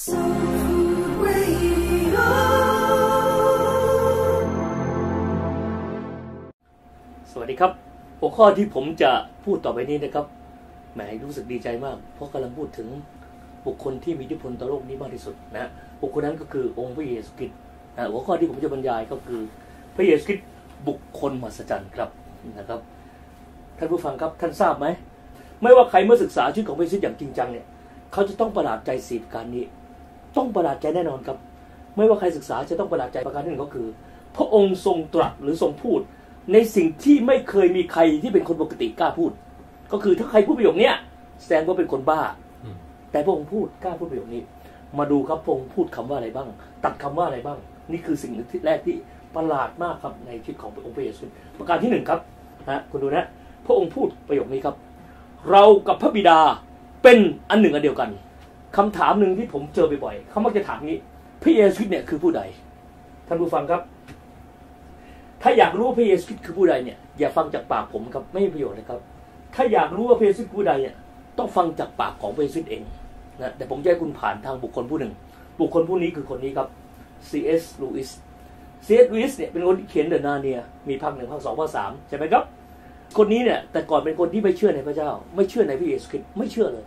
สวัสดีครับ หัวข้อที่ผมจะพูดต่อไปนี้นะครับแหมรู้สึกดีใจมาก เพราะกำลังพูดถึงบุคคลที่มีอิทธิพลต่อโลกนี้มากที่สุดนะบุคคลนั้นก็คือองค์พระเยซูคริสต์นะหัวข้อที่ผมจะบรรยายก็คือ พระเยซูคริสต์บุคคลมหัศจรรย์ครับนะครับท่านผู้ฟังครับท่านทราบไหมไม่ว่าใครเมื่อศึกษาชีวิตของพระเยซูคริสต์อย่างจริงจังเนี่ยเขาจะต้องประหลาดใจสีประการนี้ ต้องประหลาดใจแน่นอนครับ ไม่ว่าใครศึกษาจะต้องประหลาดใจประการที่หนึ่งก็คือ พระองค์ทรงตรัสหรือทรงพูด ในสิ่งที่ไม่เคยมีใครที่เป็นคนปกติกล้าพูด ก็คือถ้าใครพูดประโยคเนี้ยแสดงว่าเป็นคนบ้า แต่พระองค์พูดกล้าพูดประโยคนี้ มาดูครับพระองค์พูดคำว่าอะไรบ้าง ตัดคำว่าอะไรบ้าง นี่คือสิ่งที่แรกที่ประหลาดมากครับในชีวิตของพระองค์พระเยซูประการที่หนึ่งครับนะคุณดูนะ พระองค์พูดประโยคนี้ครับ เรากับพระบิดาเป็นอันหนึ่งอันเดียวกัน คำถามหนึ่งที่ผมเจอบ่อยๆเขามักจะถามนี้พระเยซูคริสต์เนี่ยคือผู้ใด ท่านผู้ฟังครับ ถ้าอยากรู้ว่าพระเยซูคริสต์คือผู้ใดเนี่ย อย่าฟังจากปากผมครับไม่มีประโยชน์นะครับ ถ้าอยากรู้ว่าพระเยซูคริสต์ผู้ใดเนี่ย ต้องฟังจากปากของพระเยซูคริสต์เองนะแต่ผมจะให้คุณผ่านทางบุคคลผู้หนึ่ง บุคคลผู้นี้คือคนนี้ครับ C.S. Lewis C.S. Lewis เนี่ยเป็นคนที่เขียนเดอะนาเนียมีภาคหนึ่งภาคสองภาคสามใช่ไหมครับ คนนี้เนี่ยแต่ก่อนเป็นคนที่ไม่เชื่อในพระเจ้า ไม่เชื่อในพระเยซูคริสต์ไม่เชื่อเลย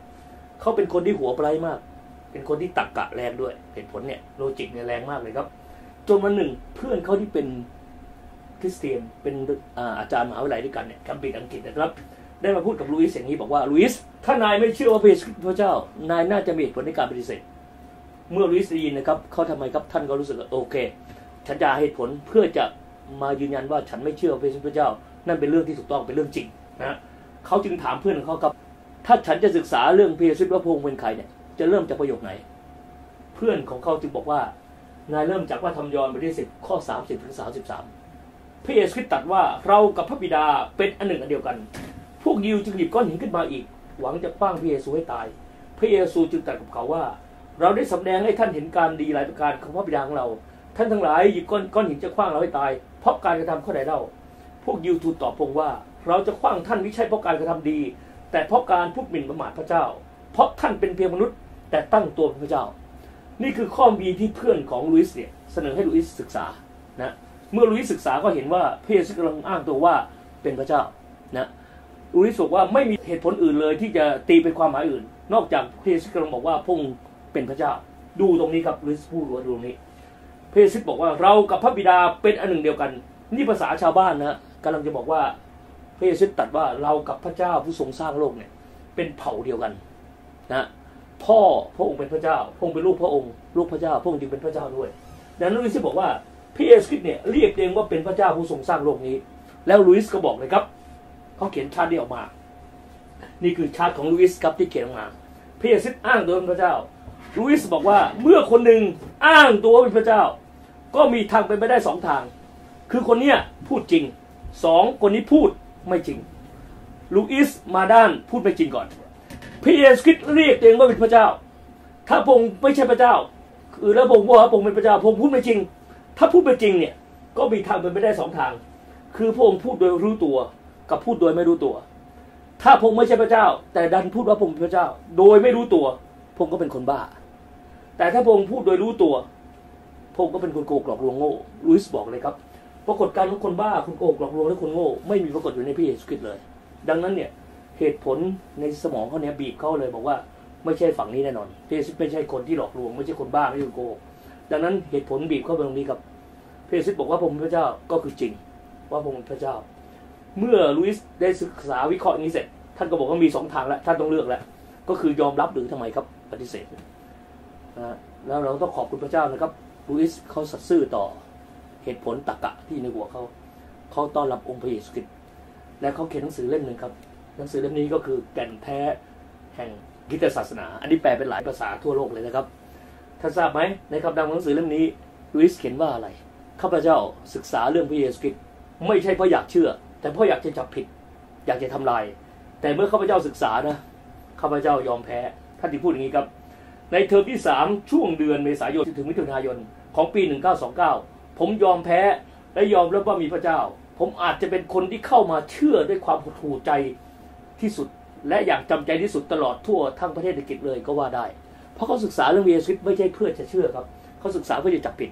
เขาเป็นคนที่หัวไบรมาก เป็นคนที่ตักกะแรงด้วยเหตุผลเนี่ยโลจิกเนี่ยแรงมากเลยครับ จนวันหนึ่งเพื่อนเขาที่เป็นคริสเตียนเป็นอาอาจารย์มหาวิทยาลัยด้วยกันเนี่ยคัมบิดอังกฤษนะครับ ได้มาพูดกับลุยส์อย่างนี้บอกว่าลุยส์ถ้านายไม่เชื่อว่าพระเจ้านายน่าจะมีเหตุผลในการปฏิเสธเมื่อลุยส์ได้ยินนะครับเขาทำไมครับท่านก็รู้สึกว่าโอเคฉันจะเหตุผลเพื่อจะมายืนยันว่าฉันไม่เชื่อพระเจ้า นั่นเป็นเรื่องที่ถูกต้องเป็นเรื่องจริงนะเขาจึงถามเพื่อนของเขาครับ ถ้าฉันจะศึกษาเรื่องพระเยซูคริสต์ว่าพระองค์เป็นใครเนี่ย จะเริ่มจากประโยคไหน เพื่อนของเขาจึงบอกว่า นายเริ่มจากว่าทำยอนบทที่สิบข้อสามสิบถึงสามสิบสามพระเยซูคริสต์ตรัสว่าเรากับพระบิดาเป็นอันหนึ่งอันเดียวกัน พวกยิวจึงหยิบก้อนหินขึ้นมาอีก หวังจะคว้างพระเยซูให้ตาย พระเยซูจึงตรัสกับเขาว่า เราได้สำแดงให้ท่านเห็นการดีหลายประการของพระบิดาของเรา ท่านทั้งหลายหยิบก้อนก้อนหินจะคว้างเราให้ตาย เพราะการกระทำข้อใดเล่า พวกยิวทูลตอบพงว่า เราจะคว้างท่านไม่ใช่เพราะการกระทำดี แต่เพราะการพูดหมิ่นประมาทพระเจ้า เพราะท่านเป็นเพียงมนุษย์ แต่ตั้งตัวเป็นพระเจ้า นี่คือข้อมีที่เพื่อนของลุยส์เนี่ยเสนอให้ลุยส์ศึกษานะเมื่อลุยส์ศึกษาก็เห็นว่าพระเยซูกำลังอ้างตัวว่าเป็นพระเจ้านะลุยส์บอกว่าไม่มีเหตุผลอื่นเลยที่จะตีเป็นความหมายอื่น นอกจากพระเยซูกำลังบอกว่าพระองค์เป็นพระเจ้า ดูตรงนี้ครับลุยส์พูดว่าดูตรงนี้พระเยซูบอกว่าเรากับพระบิดาเป็นอันหนึ่งเดียวกัน นี่ภาษาชาวบ้านนะกำลังจะบอกว่า พระเยซูตรัสว่าเรากับพระเจ้าผู้ทรงสร้างโลกเนี่ย เป็นเผ่าเดียวกันนะพ่อพระองค์เป็นพระเจ้าพระองค์เป็นลูกพระองค์ ลูกพระเจ้าพระองค์จึงเป็นพระเจ้าด้วยดังนั้นลุยส์บอกว่าพระเยซูเนี่ยเรียกเองว่าเป็นพระเจ้าผู้ทรงสร้างโลกนี้ แล้วลุยส์ก็บอกเลยครับเขาเขียนชาตินี้ออกมา นี่คือชาติของลุยส์ครับที่เขียนออกมาพระเยซูอ้างตัวเป็นพระเจ้าลุยส์บอกว่าเมื่อคนหนึ่งอ้างตัวเป็นพระเจ้า ก็มีทางเป็นไปได้สองทาง คือคนเนี้ยพูดจริงสองคนนี้พูด ไม่จริงลุยส์มาด้านพูดไม่จริงก่อนพระเยซูคริสต์เรียกตัวเองว่าเป็นพระเจ้า ถ้าพงค์ไม่ใช่พระเจ้า คือแล้วพงค์ว่าพงค์เป็นพระเจ้าพงค์พูดไม่จริง ถ้าพูดไม่จริงเนี่ย ก็มีทางเป็นไปได้สองทาง คือพงค์พูดโดยรู้ตัว กับพูดโดยไม่รู้ตัว ถ้าพงค์ไม่ใช่พระเจ้า แต่ดันพูดว่าพงค์เป็นพระเจ้า โดยไม่รู้ตัวพงค์ก็เป็นคนบ้า แต่ถ้าพงค์พูดโดยรู้ตัวพงค์ก็เป็นคนโกหกหลอกลวงโง่ลุยส์บอกเลยครับ ปรากฏการณ์ของคนบ้าคนโกหกหลอกลวงและคนโง่ไม่มีปรากฏอยู่ในพระเยซูคริสต์เลย ดังนั้นเนี่ยเหตุผลในสมองเขาเนี่ยบีบเขาเลยบอกว่าไม่ใช่ฝั่งนี้แน่นอนพระเพซิสไม่ใช่คนที่หลอกลวง ไม่ใช่คนบ้าไม่ใช่คนโกหกดังนั้นเหตุผลบีบเข้าไปตรงนี้ครับพระเพซิสบอกว่าผมเป็นพระเจ้าก็คือจริง ว่าผมเป็นพระเจ้า เมื่อลุยส์ได้ศึกษาวิเคราะห์นี้เสร็จ ท่านก็บอกว่ามีสองทางแล้วท่านต้องเลือกแล้วก็คือยอมรับหรือทำไมครับปฏิเสธนะแล้วเราต้องขอบคุณพระเจ้านะครับลุยส์เขาสัตย์ซื่อต่อ เหตุผลตรกะที่ในหัวเขาเขาต้อนรับองค์พระเยซูคริสต์และเขาเขียนหนังสือเล่มหนึ่งครับ หนังสือเล่มนี้ก็คือแก่นแท้แห่งคริสตศาสนา อันนี้แปลเป็นหลายภาษาทั่วโลกเลยนะครับท่านทราบไหมในคำนำหนังสือเล่มนี้ลุยส์เขียนว่าอะไรข้าพเจ้าศึกษาเรื่องพระเยซูคริสต์ไม่ใช่เพราะอยากเชื่อ แต่เพราะอยากจะจับผิด อยากจะทำลาย แต่เมื่อข้าพเจ้าศึกษานะข้าพเจ้ายอมแพ้ท่านที่พูดอย่างนี้ครับ ในเทอมที่สามช่วงเดือนเมษายนถึงมิถุนายนของปี 1929 ผมยอมแพ้และยอมรับว่ามีพระเจ้า ผมอาจจะเป็นคนที่เข้ามาเชื่อด้วยความหดหู่ใจที่สุด และอยากจำใจที่สุดตลอดทั่วทั้งประเทศอังกฤษเลยก็ว่าได้ เพราะเขาศึกษาเรื่องพระเยซูไม่ใช่เพื่อจะเชื่อครับ เขาศึกษาเพื่อจะจับผิด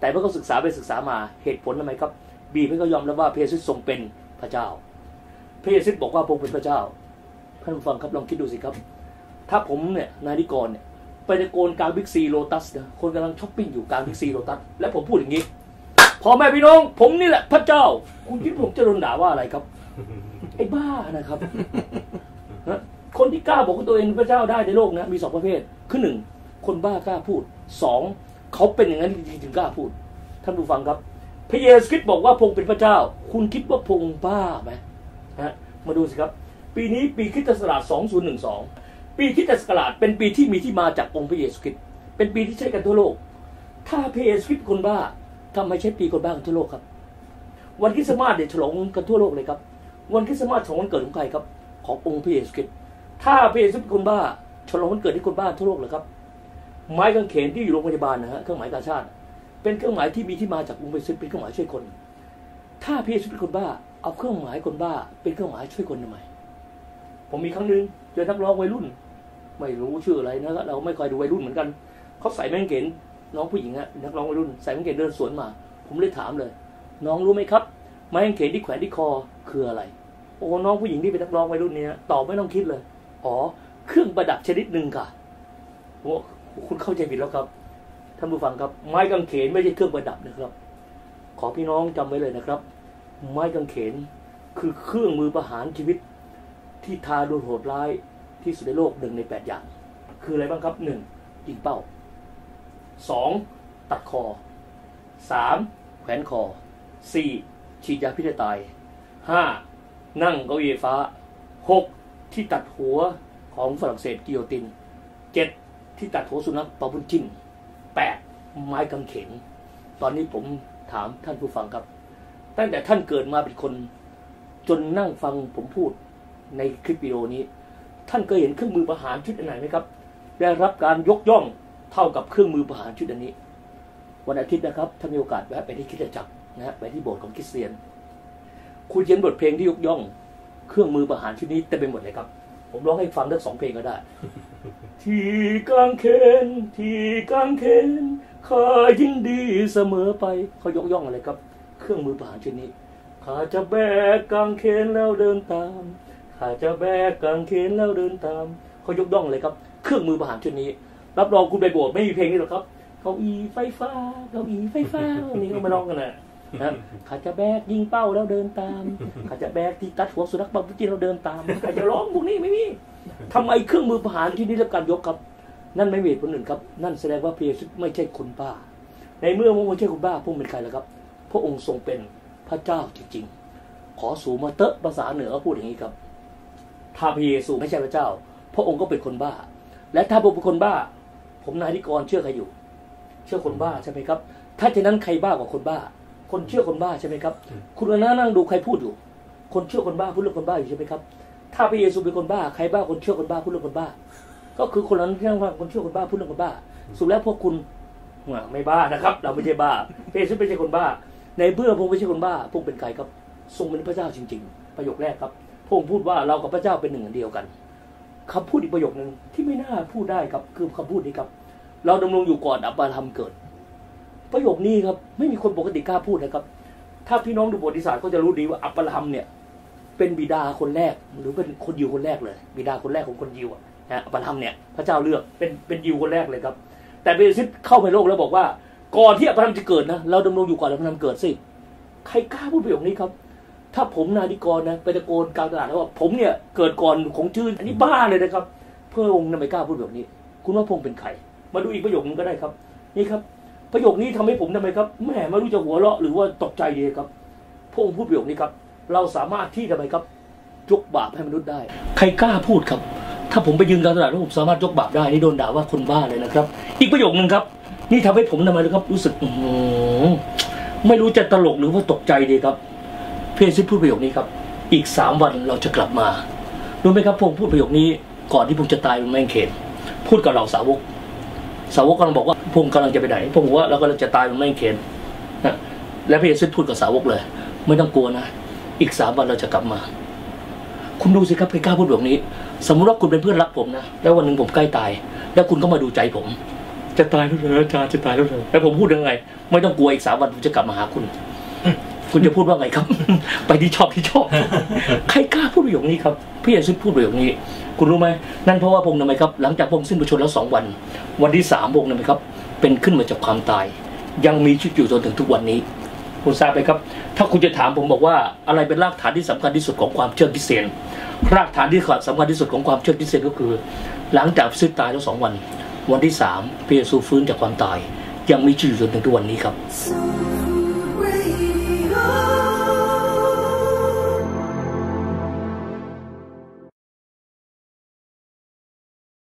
แต่เมื่อเขาศึกษาไปศึกษามาเหตุผลทำไมครับ บีบให้เขายอมรับว่าพระเยซูทรงเป็นพระเจ้า พระเยซูบอกว่าพระองค์เป็นพระเจ้าท่านฟังครับลองคิดดูสิครับ ถ้าผมเนี่ยนายนิกรเนี่ยไปตะโกนกลางบิ๊กซีโลตัสนะคนกำลังช้อปปิ้งอยู่กลางบิ๊กซีโลตัสและผมพูดอย่างนี้ พ่อแม่พี่น้อง ผมนี่แหละพระเจ้า คุณคิดผมจะโดนด่าว่าอะไรครับ ไอ้บ้านะครับนะคนที่กล้าบอกว่าตัวเองเป็นพระเจ้าได้ในโลกนะมีสองประเภท คือหนึ่งคนบ้ากล้าพูดสองเขาเป็นอย่างนั้นจริงๆถึงกล้าพูด ท่านผู้ฟังครับ พระเยซูคริสต์บอกว่าพระองค์เป็นพระเจ้า คุณคิดว่าพระองค์บ้าไหมนะมาดูสิครับ ปีนี้ปีคริสตศักราช2012 ปีคริสตศักราชเป็นปีที่มีที่มาจากองค์พระเยซูคริสต์เป็นปีที่ใช้กันทั่วโลก ถ้าพระเยซูคริสต์เป็นคนบ้า ทำไมใช้ปีคนบ้ากันทั่วโลกครับ วันคริสต์มาสเนี่ยฉลองกันทั่วโลกเลยครับ วันคริสต์มาสของวันเกิดของใครครับ ขององค์พระเยซูคริสต์ถ้าพระเยซูเป็นคนบ้าฉลองวันเกิดที่คนบ้าทั่วโลกเลยครับ ไม้กางเขนที่อยู่โรงพยาบาลนะฮะเครื่องหมายกาชาติ เป็นเครื่องหมายที่มีที่มาจากองค์พระเยซูเป็นเครื่องหมายช่วยคน ถ้าพระเยซูเป็นคนบ้า เอาเครื่องหมายคนบ้า เป็นเครื่องหมายช่วยคนทำไมผมมีครั้งหนึ่งเจอนักร้องวัยรุ่น ไม่รู้ชื่ออะไรนะเราไม่เคยดูวัยรุ่นเหมือนกันเขาใส่แมงเขน น้องผู้หญิงอะนักร้องวัยรุ่นใส่แมงเขนเดินสวนมา ผมเลยถามเลย น้องรู้ไหมครับไม้กางเขนที่แขวนที่คอคืออะไร โอ้น้องผู้หญิงที่เป็นนักร้องวัยรุ่นเนี้ยตอบไม่ต้องคิดเลย อ๋อ เครื่องประดับชนิดหนึ่งค่ะโอ้คุณเข้าใจผิดแล้วครับท่านผู้ฟังครับ ไม้กางเขนไม่ใช่เครื่องประดับนะครับ ขอพี่น้องจำไว้เลยนะครับ ไม้กางเขนคือเครื่องมือประหารชีวิต ที่ทารุณโหดร้ายที่สุดในโลกหนึ่งในแปดอย่าง คืออะไรบ้างครับหนึ่งยิงเป้า สองตัดคอสามแขวนคอสี่ฉีดยาพิษให้ตายห้านั่งเก้าอี้ฟ้าหกที่ตัดหัวของฝรั่งเศสกิโยตินเจ็ดที่ตัดหัวสุนัขปาบุญจินแปดไม้กางเขนตอนนี้ผมถามท่านผู้ฟังครับ ตั้งแต่ท่านเกิดมาเป็นคน จนนั่งฟังผมพูดในคลิปวิดีโอนี้ ท่านเคยเห็นเครื่องมือประหารชุดอันไหนไหมครับ ได้รับการยกย่อง เท่ากับเครื่องมือประหารชุดอันนี้ วันอาทิตย์นะครับถ้ามีโอกาสแวะไปที่คริสตจักรนะฮะไปที่โบสถ์ของคริสเตียน คุณเขียนบทเพลงที่ยกย่อง เครื่องมือประหารชุดนี้เต็มไปหมดเลยครับ ผมร้องให้ฟังทั้งสองเพลงก็ได้ ที่กางเขนที่กางเขนข้ายินดีเสมอไปเขายกย่องอะไรครับ เครื่องมือประหารชุดนี้ข้าจะแบกกางเขนแล้วเดินตามข้าจะแบกกางเขนแล้วเดินตามเขายกย่องเลยครับ เครื่องมือประหารชุดนี้ รับรองคุณไปโบสถ์ไม่มีเพลงนี้หรอกครับเก้าอี้ไฟฟ้าเก้าอี้ไฟฟ้านี่เขามาร้องกันนะนะขาจะแบกยิงเป้าแล้วเดินตามขาจะแบกที่ตัดหัวสุนัขบังที่เราเดินตามขาจะร้องพวกนี้ไม่มีทำไมเครื่องมือประหารที่นี้รับการยกครับ นั่นไม่เหตุผลอื่นครับ นั่นแสดงว่าพระเยซูไม่ใช่คนบ้า ในเมื่อพระองค์ไม่ใช่คนบ้าพระองค์เป็นใครล่ะครับ พระองค์ทรงเป็นพระเจ้าจริงๆ ขอสูมาเตอะภาษาเหนือเขาพูดอย่างนี้ครับ ถ้าพระเยซูไม่ใช่พระเจ้า พระองค์ก็เป็นคนบ้า และถ้าพระองค์เป็นคนบ้า ผมนายนิกรเชื่อใครอยู่ เชื่อคนบ้าใช่ไหมครับ ถ้าฉะนั้นใครบ้ากว่าคนบ้า คนเชื่อคนบ้าใช่ไหมครับ คุณนั่งนั่งดูใครพูดอยู่ คนเชื่อคนบ้าพูดเรื่องคนบ้าอยู่ใช่ไหมครับ ถ้าพระเยซูเป็นคนบ้าใครบ้าคนเชื่อคนบ้าพูดเรื่องคนบ้า ก็คือคนนั้นที่นั่งฟังคนเชื่อคนบ้าพูดเรื่องคนบ้า สุดแล้วพวกคุณอะไม่บ้านะครับ เราไม่ใช่บ้าพระเยซูไม่ใช่คนบ้า ในเมื่อพระองค์ไม่ใช่คนบ้าพระองค์เป็นใครครับ ทรงเป็นพระเจ้าจริง ๆ ประโยคแรกครับพระองค์พูดว่าเรากับพระเจ้าเป็นหนึ่งอันเดียวกัน คำพูดอีกประโยคนึงที่ไม่น่าพูดได้ครับคือคำพูดนี้ครับ เราดำรงอยู่ก่อนอับราฮัมเกิด ประโยคนี้ครับ ไม่มีคนปกติกล้าพูดนะครับ ถ้าพี่น้องดูประวัติศาสตร์ก็จะรู้ดีว่าอับราฮัมเนี่ย เป็นบิดาคนแรก หรือเป็นคนยิวคนแรกเลย บิดาคนแรกของคนยิวอะนะอับราฮัมเนี่ยพระเจ้าเลือกเป็นเป็นยิวคนแรกเลยครับ แต่เบซิสเข้าไปโลกแล้วบอกว่า ก่อนที่อับราฮัมจะเกิดนะเราดำรงอยู่ก่อนอับราฮัมเกิดสิใครกล้าพูดประโยคนี้ครับ ถ้าผมนาดิกรนะไปตะโกนกลางตลาดแล้วว่าผมเนี่ยเกิดก่อนของชื่ออันนี้บ้าเลยนะครับ เพระองค์ทำไมกล้าพูดแบบนี้ คุณว่าพงเป็นใครมาดูอีกประโยคนึงก็ได้ครับ นี่ครับ ประโยคนี้ทำให้ผมทำไมครับแหม่ไม่รู้จะหัวเราะหรือว่าตกใจดีครับพงพูดประโยคนี้ครับ เราสามารถที่ทำไมครับยกบาปให้มนุษย์ได้ ใครกล้าพูดครับ ถ้าผมไปยืนกลางตลาดแล้วผมสามารถยกบาปได้นี่โดนด่าว่าคนบ้าเลยนะครับ อีกประโยคนึงครับ นี่ทำให้ผมทำไมนะครับ รู้สึกอื้อหือไม่รู้จะตลกหรือว่าตกใจดีครับ เพรซิพูดประโยคนี้ครับ อีกสามวันเราจะกลับมารู้ไหมครับพงพูดประโยคนี้ก่อนที่ผมจะตายบนแมงเขนพูดกับเราสาวก สาวกกำลังบอกว่าพงกำลังจะไปไหนพงบอกว่าเรากำลังจะตายบนแมงเขนนะและพระเยซูพูดกับสาวกเลย ไม่ต้องกลัวนะ อีกสามวันเราจะกลับมา คุณดูสิครับใครกล้าพูดแบบนี้ สมมุติว่าคุณเป็นเพื่อนรักผมนะ แล้ววันหนึ่งผมใกล้ตาย แล้วคุณก็มาดูใจผม จะตายแล้วเหรออาจารย์จะตายแล้วเหรอแล้วผมพูดยังไง ไม่ต้องกลัวอีกสามวันผมจะกลับมาหาคุณ คุณจะพูดว่าไงครับ ไปที่ชอบที่ชอบ ใครกล้าพูดประโยคนี้ครับพี่เยซูพูดประโยคนี้ คุณรู้ไหมนั่นเพราะว่าพระองค์ทำไมครับ หลังจากพระองค์สิ้นพระชนม์แล้วสองวัน วันที่สามพระองค์ทำไมครับ เป็นขึ้นมาจากความตาย ยังมีชีวิตอยู่จนถึงทุกวันนี้ คุณทราบไหมครับ ถ้าคุณจะถามผมบอกว่าอะไรเป็นรากฐานที่สำคัญที่สุดของความเชื่อคริสเตียนรากฐานที่สำคัญที่สุดของความเชื่อคริสเตียนก็คือ หลังจากสิ้นตายแล้วสองวัน วันที่สามพระเยซูฟื้นจากความตาย ยังมีชีวิตอยู่จนถึงทุกวันนี้ครับ Soul Food Radio.